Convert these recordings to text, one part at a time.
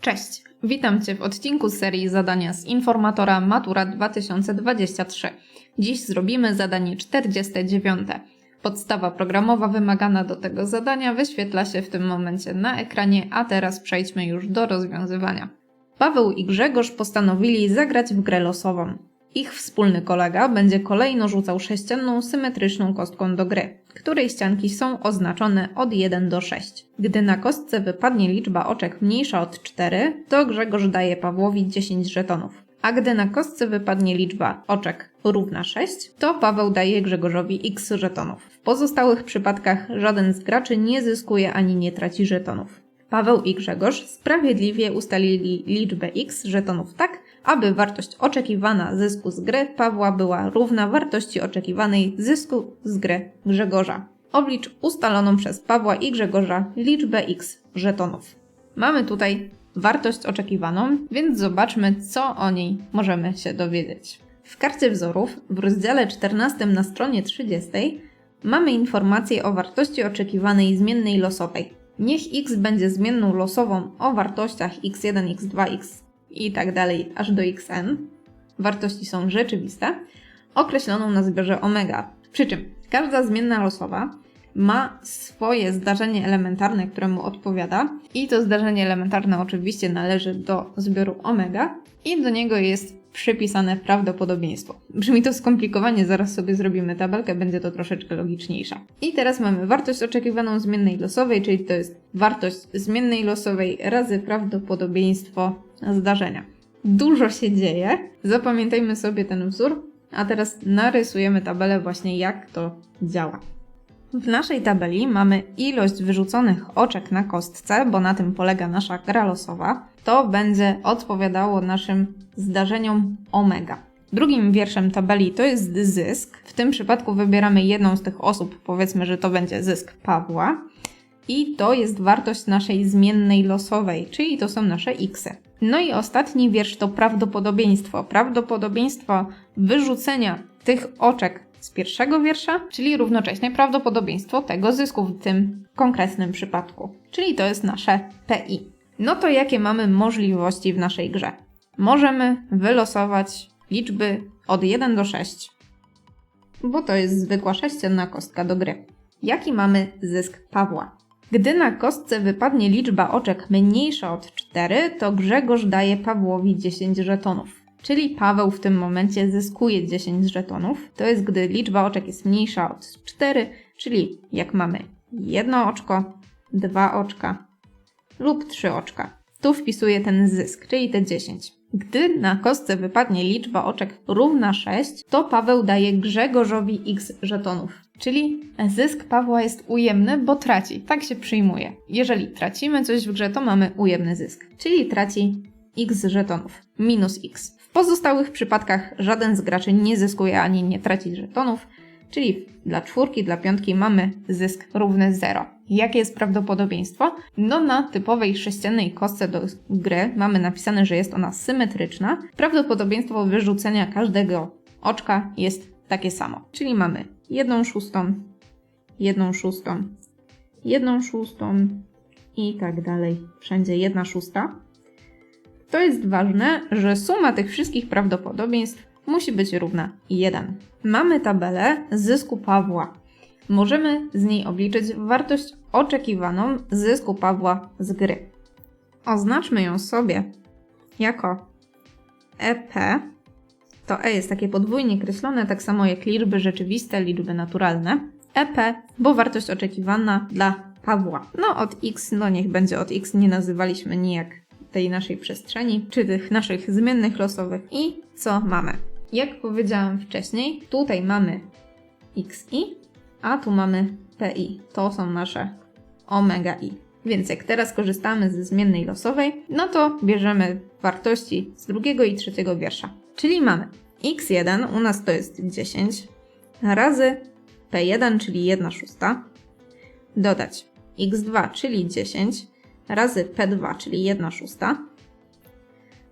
Cześć, witam Cię w odcinku serii zadania z informatora Matura 2023. Dziś zrobimy zadanie 49. Podstawa programowa wymagana do tego zadania wyświetla się w tym momencie na ekranie, a teraz przejdźmy już do rozwiązywania. Paweł i Grzegorz postanowili zagrać w grę losową. Ich wspólny kolega będzie kolejno rzucał sześcienną symetryczną kostką do gry, której ścianki są oznaczone od 1 do 6. Gdy na kostce wypadnie liczba oczek mniejsza od 4, to Grzegorz daje Pawłowi 10 żetonów. A gdy na kostce wypadnie liczba oczek równa 6, to Paweł daje Grzegorzowi x żetonów. W pozostałych przypadkach żaden z graczy nie zyskuje ani nie traci żetonów. Paweł i Grzegorz sprawiedliwie ustalili liczbę x żetonów tak, aby wartość oczekiwana zysku z gry Pawła była równa wartości oczekiwanej zysku z gry Grzegorza. Oblicz ustaloną przez Pawła i Grzegorza liczbę x żetonów. Mamy tutaj wartość oczekiwaną, więc zobaczmy, co o niej możemy się dowiedzieć. W karcie wzorów w rozdziale 14 na stronie 30 mamy informację o wartości oczekiwanej zmiennej losowej. Niech x będzie zmienną losową o wartościach x1, x2, x i tak dalej aż do xn. Wartości są rzeczywiste, określoną na zbiorze omega. Przy czym każda zmienna losowa ma swoje zdarzenie elementarne, któremu odpowiada, i to zdarzenie elementarne oczywiście należy do zbioru omega, i do niego jest przypisane prawdopodobieństwo. Brzmi to skomplikowanie, zaraz sobie zrobimy tabelkę, będzie to troszeczkę logiczniejsza. I teraz mamy wartość oczekiwaną zmiennej losowej, czyli to jest wartość zmiennej losowej razy prawdopodobieństwo zdarzenia. Dużo się dzieje, zapamiętajmy sobie ten wzór, a teraz narysujemy tabelę właśnie jak to działa. W naszej tabeli mamy ilość wyrzuconych oczek na kostce, bo na tym polega nasza gra losowa. To będzie odpowiadało naszym zdarzeniom omega. Drugim wierszem tabeli to jest zysk. W tym przypadku wybieramy jedną z tych osób, powiedzmy, że to będzie zysk Pawła. I to jest wartość naszej zmiennej losowej, czyli to są nasze xy. No i ostatni wiersz to prawdopodobieństwo. Prawdopodobieństwo wyrzucenia tych oczek z pierwszego wiersza, czyli równocześnie prawdopodobieństwo tego zysku w tym konkretnym przypadku. Czyli to jest nasze PI. No to jakie mamy możliwości w naszej grze? Możemy wylosować liczby od 1 do 6, bo to jest zwykła sześcienna kostka do gry. Jaki mamy zysk Pawła? Gdy na kostce wypadnie liczba oczek mniejsza od 4, to Grzegorz daje Pawłowi 10 żetonów. Czyli Paweł w tym momencie zyskuje 10 żetonów. To jest gdy liczba oczek jest mniejsza od 4, czyli jak mamy jedno oczko, dwa oczka lub trzy oczka. Tu wpisuję ten zysk, czyli te 10. Gdy na kostce wypadnie liczba oczek równa 6, to Paweł daje Grzegorzowi x żetonów. Czyli zysk Pawła jest ujemny, bo traci. Tak się przyjmuje. Jeżeli tracimy coś w grze, to mamy ujemny zysk. Czyli traci x żetonów, minus x. W pozostałych przypadkach żaden z graczy nie zyskuje ani nie traci żetonów, czyli dla czwórki, dla piątki mamy zysk równy 0. Jakie jest prawdopodobieństwo? No na typowej sześciennej kostce do gry mamy napisane, że jest ona symetryczna. Prawdopodobieństwo wyrzucenia każdego oczka jest takie samo. Czyli mamy jedną szóstą, jedną szóstą, jedną szóstą i tak dalej. Wszędzie jedna szósta. To jest ważne, że suma tych wszystkich prawdopodobieństw musi być równa 1. Mamy tabelę zysku Pawła. Możemy z niej obliczyć wartość oczekiwaną zysku Pawła z gry. Oznaczmy ją sobie jako EP. To E jest takie podwójnie kreślone, tak samo jak liczby rzeczywiste, liczby naturalne. EP, bo wartość oczekiwana dla Pawła. No od x, no niech będzie od x, nie nazywaliśmy nijak tej naszej przestrzeni, czy tych naszych zmiennych losowych. I co mamy? Jak powiedziałam wcześniej, tutaj mamy xi, a tu mamy pi. To są nasze omega i. Więc jak teraz korzystamy ze zmiennej losowej, no to bierzemy wartości z drugiego i trzeciego wiersza. Czyli mamy x1, u nas to jest 10, razy p1, czyli 1 szósta, dodać x2, czyli 10, razy P2, czyli 1 szósta.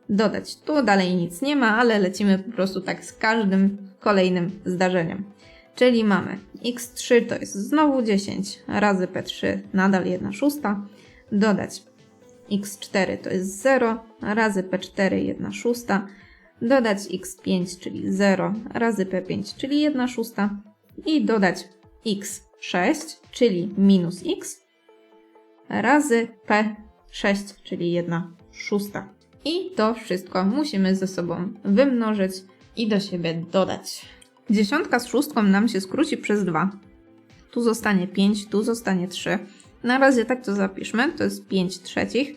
Dodać. Tu dalej nic nie ma, ale lecimy po prostu tak z każdym kolejnym zdarzeniem. Czyli mamy x3 to jest znowu 10 razy p3, nadal 1 szósta. Dodać x4 to jest 0, razy p4 1 szósta, dodać x5, czyli 0, razy p5, czyli 1 szósta i dodać x6, czyli minus x, razy p6, czyli 1 szósta. I to wszystko musimy ze sobą wymnożyć i do siebie dodać. Dziesiątka z szóstką nam się skróci przez 2. Tu zostanie 5, tu zostanie 3. Na razie tak to zapiszmy, to jest 5 trzecich.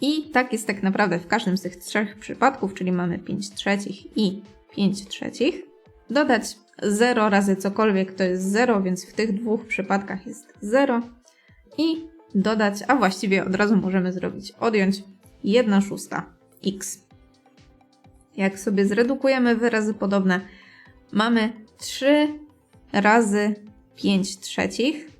I tak jest tak naprawdę w każdym z tych trzech przypadków, czyli mamy 5 trzecich i 5 trzecich. Dodać 0 razy cokolwiek to jest 0, więc w tych dwóch przypadkach jest 0. I dodać, a właściwie od razu możemy zrobić odjąć 1 szósta x. Jak sobie zredukujemy wyrazy podobne, mamy 3 razy 5 trzecich,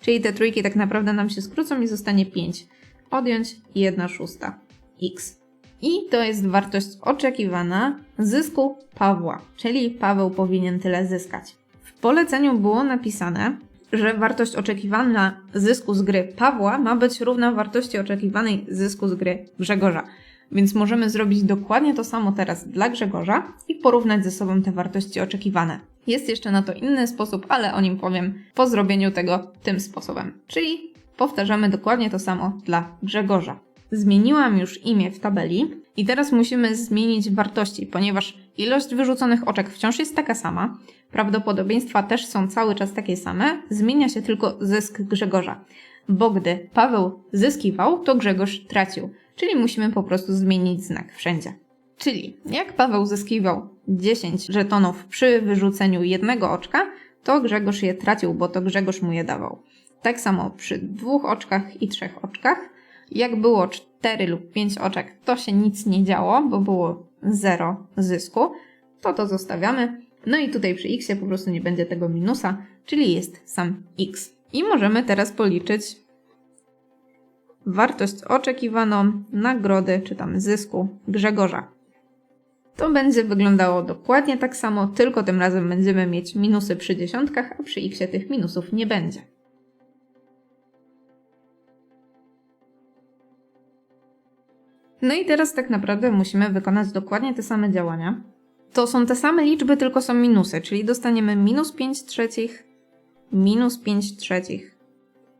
czyli te trójki tak naprawdę nam się skrócą i zostanie 5. Odjąć 1 szósta x. I to jest wartość oczekiwana zysku Pawła, czyli Paweł powinien tyle zyskać. W poleceniu było napisane, że wartość oczekiwana zysku z gry Pawła ma być równa wartości oczekiwanej zysku z gry Grzegorza. Więc możemy zrobić dokładnie to samo teraz dla Grzegorza i porównać ze sobą te wartości oczekiwane. Jest jeszcze na to inny sposób, ale o nim powiem po zrobieniu tego tym sposobem. Czyli powtarzamy dokładnie to samo dla Grzegorza. Zmieniłam już imię w tabeli i teraz musimy zmienić wartości, ponieważ ilość wyrzuconych oczek wciąż jest taka sama, prawdopodobieństwa też są cały czas takie same, zmienia się tylko zysk Grzegorza. Bo gdy Paweł zyskiwał, to Grzegorz tracił, czyli musimy po prostu zmienić znak wszędzie. Czyli jak Paweł zyskiwał 10 żetonów przy wyrzuceniu jednego oczka, to Grzegorz je tracił, bo to Grzegorz mu je dawał. Tak samo przy dwóch oczkach i trzech oczkach. Jak było 4 lub 5 oczek, to się nic nie działo, bo było 0 zysku. To to zostawiamy. No i tutaj przy x po prostu nie będzie tego minusa, czyli jest sam x. I możemy teraz policzyć wartość oczekiwaną nagrody czy tam zysku Grzegorza. To będzie wyglądało dokładnie tak samo, tylko tym razem będziemy mieć minusy przy dziesiątkach, a przy x tych minusów nie będzie. No i teraz tak naprawdę musimy wykonać dokładnie te same działania. To są te same liczby, tylko są minusy, czyli dostaniemy minus 5 trzecich, minus 5 trzecich,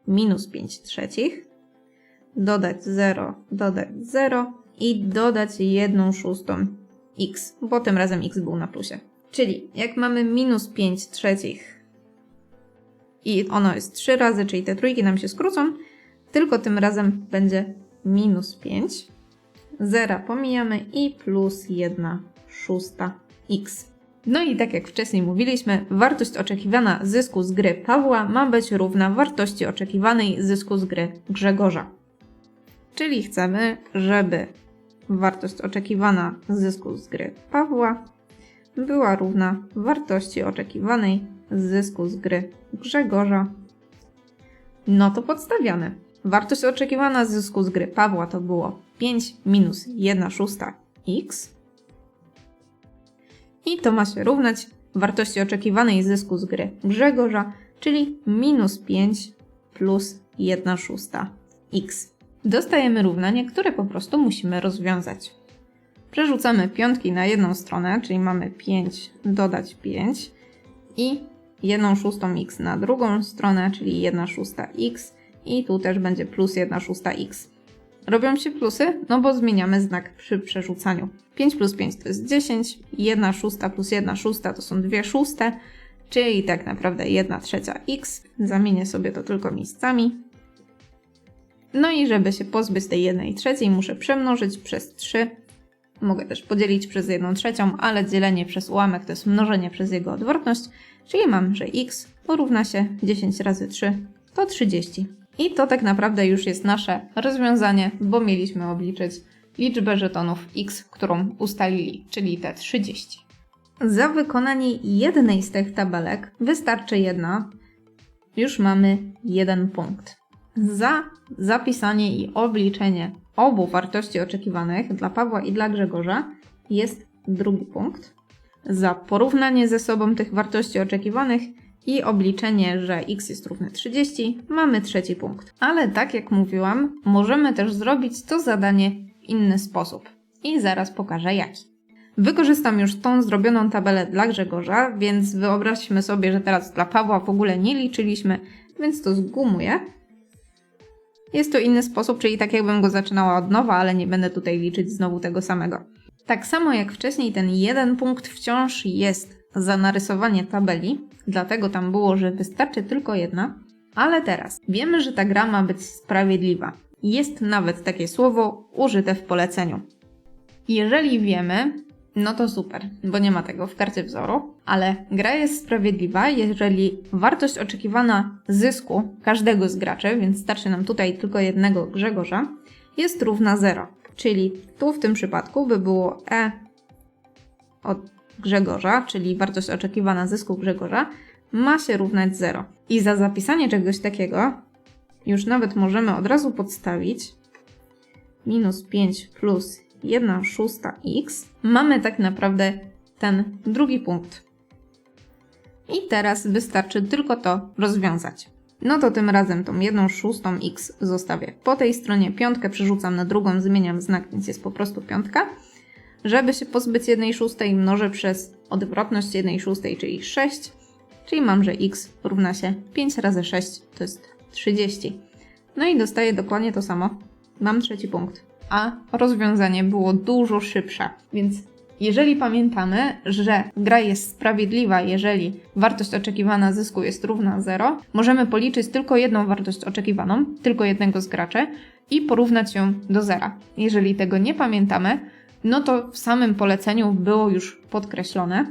minus 5 trzecich, dodać 0, dodać 0 i dodać 1 szóstą x, bo tym razem x był na plusie. Czyli jak mamy minus 5 trzecich i ono jest 3 razy, czyli te trójki nam się skrócą, tylko tym razem będzie minus 5. Zera pomijamy i plus 1 szósta x. No i tak jak wcześniej mówiliśmy, wartość oczekiwana zysku z gry Pawła ma być równa wartości oczekiwanej zysku z gry Grzegorza. Czyli chcemy, żeby wartość oczekiwana zysku z gry Pawła była równa wartości oczekiwanej zysku z gry Grzegorza. No to podstawiamy. Wartość oczekiwana zysku z gry Pawła to było 5 minus 1 szósta x. I to ma się równać wartości oczekiwanej zysku z gry Grzegorza, czyli minus 5 plus 1 szósta x. Dostajemy równanie, które po prostu musimy rozwiązać. Przerzucamy piątki na jedną stronę, czyli mamy 5 dodać 5 i 1 szóstą x na drugą stronę, czyli 1 szósta x i tu też będzie plus 1 szósta x. Robią się plusy, no bo zmieniamy znak przy przerzucaniu. 5 plus 5 to jest 10, 1 szósta plus 1 szósta to są 2 szóste, czyli tak naprawdę 1 trzecia x. Zamienię sobie to tylko miejscami. No i żeby się pozbyć tej 1 trzeciej, muszę przemnożyć przez 3. Mogę też podzielić przez 1 trzecią, ale dzielenie przez ułamek to jest mnożenie przez jego odwrotność, czyli mam, że x porówna się 10 razy 3 to 30. I to tak naprawdę już jest nasze rozwiązanie, bo mieliśmy obliczyć liczbę żetonów x, którą ustalili, czyli te 30. Za wykonanie jednej z tych tabelek wystarczy jedna. Już mamy jeden punkt. Za zapisanie i obliczenie obu wartości oczekiwanych dla Pawła i dla Grzegorza jest drugi punkt. Za porównanie ze sobą tych wartości oczekiwanych i obliczenie, że x jest równe 30, mamy trzeci punkt. Ale tak jak mówiłam, możemy też zrobić to zadanie w inny sposób. I zaraz pokażę jaki. Wykorzystam już tą zrobioną tabelę dla Grzegorza, więc wyobraźmy sobie, że teraz dla Pawła w ogóle nie liczyliśmy, więc to zgumuję. Jest to inny sposób, czyli tak jakbym go zaczynała od nowa, ale nie będę tutaj liczyć znowu tego samego. Tak samo jak wcześniej, ten jeden punkt wciąż jest za narysowanie tabeli, dlatego tam było, że wystarczy tylko jedna. Ale teraz wiemy, że ta gra ma być sprawiedliwa. Jest nawet takie słowo użyte w poleceniu. Jeżeli wiemy, no to super, bo nie ma tego w karcie wzoru, ale gra jest sprawiedliwa, jeżeli wartość oczekiwana zysku każdego z graczy, więc starczy nam tutaj tylko jednego Grzegorza, jest równa 0. Czyli tu w tym przypadku by było e od Grzegorza, czyli wartość oczekiwana zysku Grzegorza, ma się równać 0. I za zapisanie czegoś takiego już nawet możemy od razu podstawić minus 5 plus 1 szósta x, mamy tak naprawdę ten drugi punkt. I teraz wystarczy tylko to rozwiązać. No to tym razem tą 1 szóstą x zostawię po tej stronie, piątkę przerzucam na drugą, zmieniam znak, więc jest po prostu piątka. Żeby się pozbyć 1 szóstej, mnożę przez odwrotność 1 szóstej, czyli 6, czyli mam, że x równa się 5 razy 6, to jest 30. No i dostaję dokładnie to samo. Mam trzeci punkt a rozwiązanie było dużo szybsze. Więc jeżeli pamiętamy, że gra jest sprawiedliwa, jeżeli wartość oczekiwana zysku jest równa 0, możemy policzyć tylko jedną wartość oczekiwaną, tylko jednego z graczy i porównać ją do zera. Jeżeli tego nie pamiętamy, no to w samym poleceniu było już podkreślone,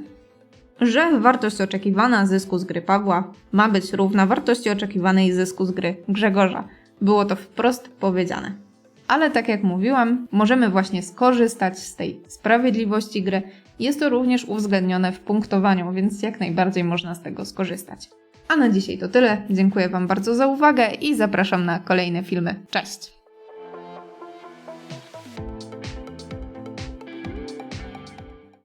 że wartość oczekiwana zysku z gry Pawła ma być równa wartości oczekiwanej zysku z gry Grzegorza. Było to wprost powiedziane ale tak jak mówiłam, możemy właśnie skorzystać z tej sprawiedliwości gry. Jest to również uwzględnione w punktowaniu, więc jak najbardziej można z tego skorzystać. A na dzisiaj to tyle. Dziękuję Wam bardzo za uwagę i zapraszam na kolejne filmy. Cześć!